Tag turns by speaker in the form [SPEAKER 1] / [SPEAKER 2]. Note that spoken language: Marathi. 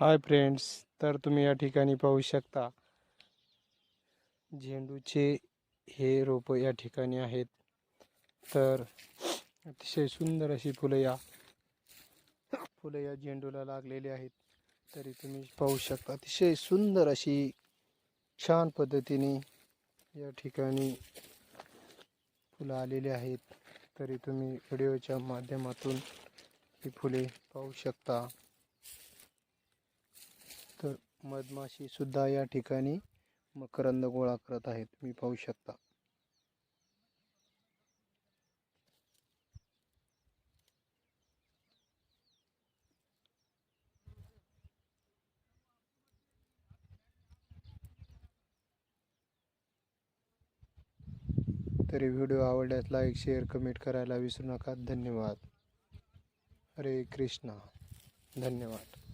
[SPEAKER 1] हाय फ्रेंड्स तर तुम्ही या ठिकाणी पाहू शकता. झेंडूचे हे रोपं या ठिकाणी आहेत. तर अतिशय सुंदर अशी फुलं या फुलं या झेंडूला लागलेली आहेत. तरी तुम्ही पाहू शकता अतिशय सुंदर अशी छान पद्धतीने या ठिकाणी फुलं आलेली आहेत. तरी तुम्ही व्हिडिओच्या माध्यमातून ही फुले पाहू शकता. तर मधमाशी सुद्धा या ठिकाणी मकरंद गोळा करत आहेत. तुम्ही पाहू शकता. तरी व्हिडिओ आवडल्यास लाईक शेअर कमेंट करायला विसरू नका. धन्यवाद. हरे कृष्णा. धन्यवाद.